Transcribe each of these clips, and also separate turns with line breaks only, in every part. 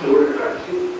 There were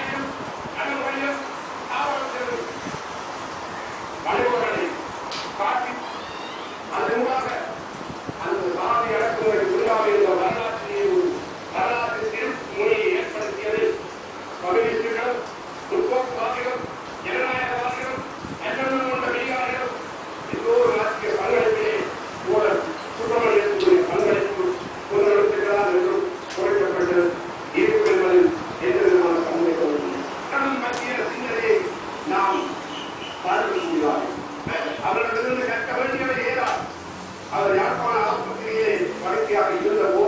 சாமி பார்வையிடுகிறார்கள் அவர்களிடமிருந்து கற்க வேண்டியவர் ஏதா? அவர் யாழ்ப்பாண ஆஸ்பத்திரியிலே வளர்ச்சியாக இருந்த போது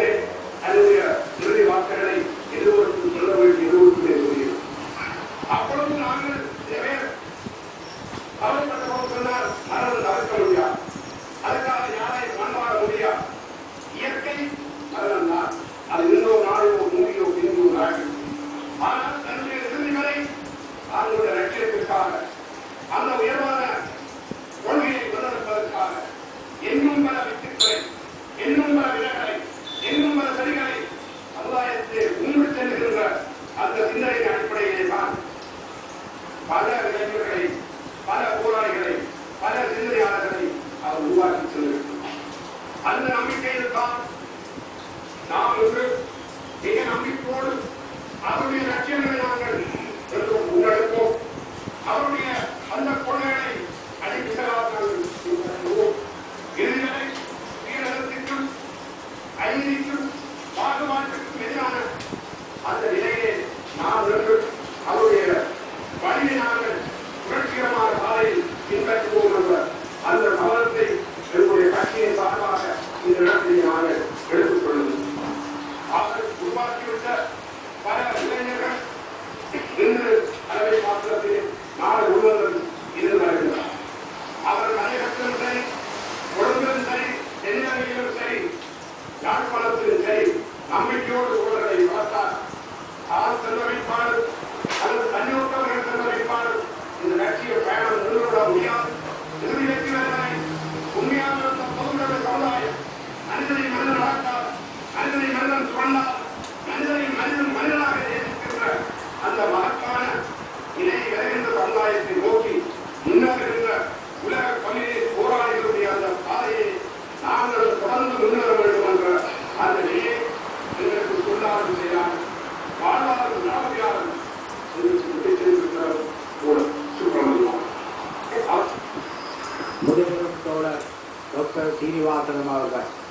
நிவாரணமாக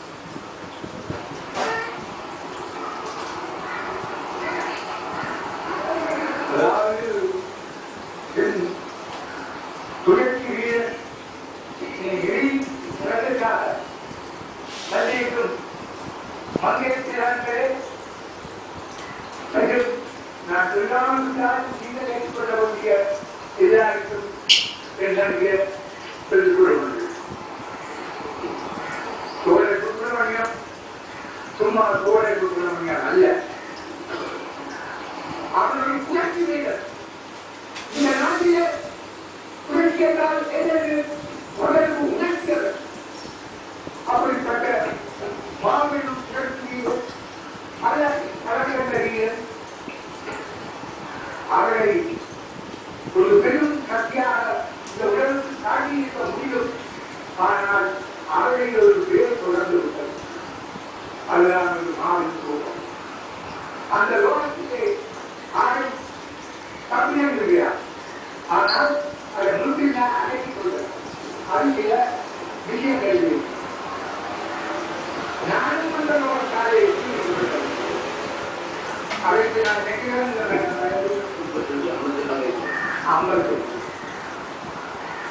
Grazie.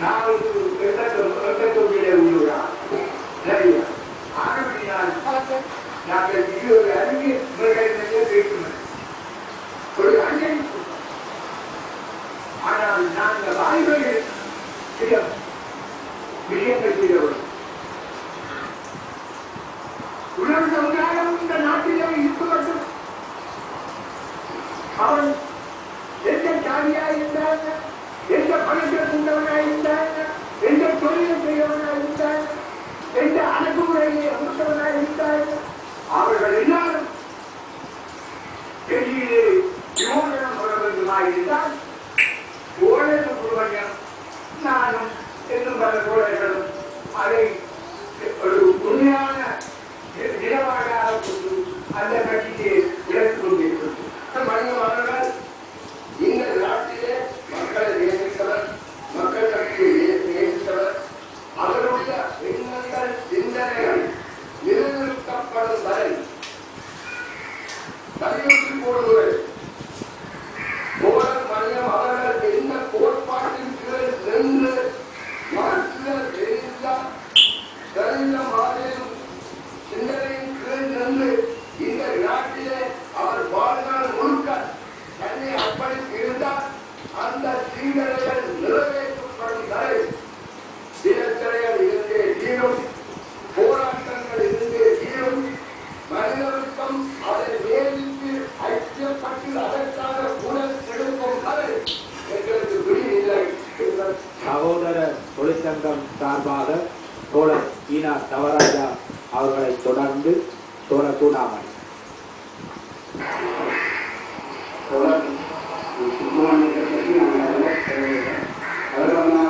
நாளைக்கு எந்த எந்த தொகுதியிலே உள்ளூரா சரியா ஆனபடியால் நாங்கள் இருபது அறிஞர் இவர்களிடமே பேசுகிறோம் ஒரு அஞ்சலி ஆனால் நாங்கள் சில விஷயங்கள் கருணாமணி சுப்பிரமணியத்தை பற்றி நான் நிறைய வந்து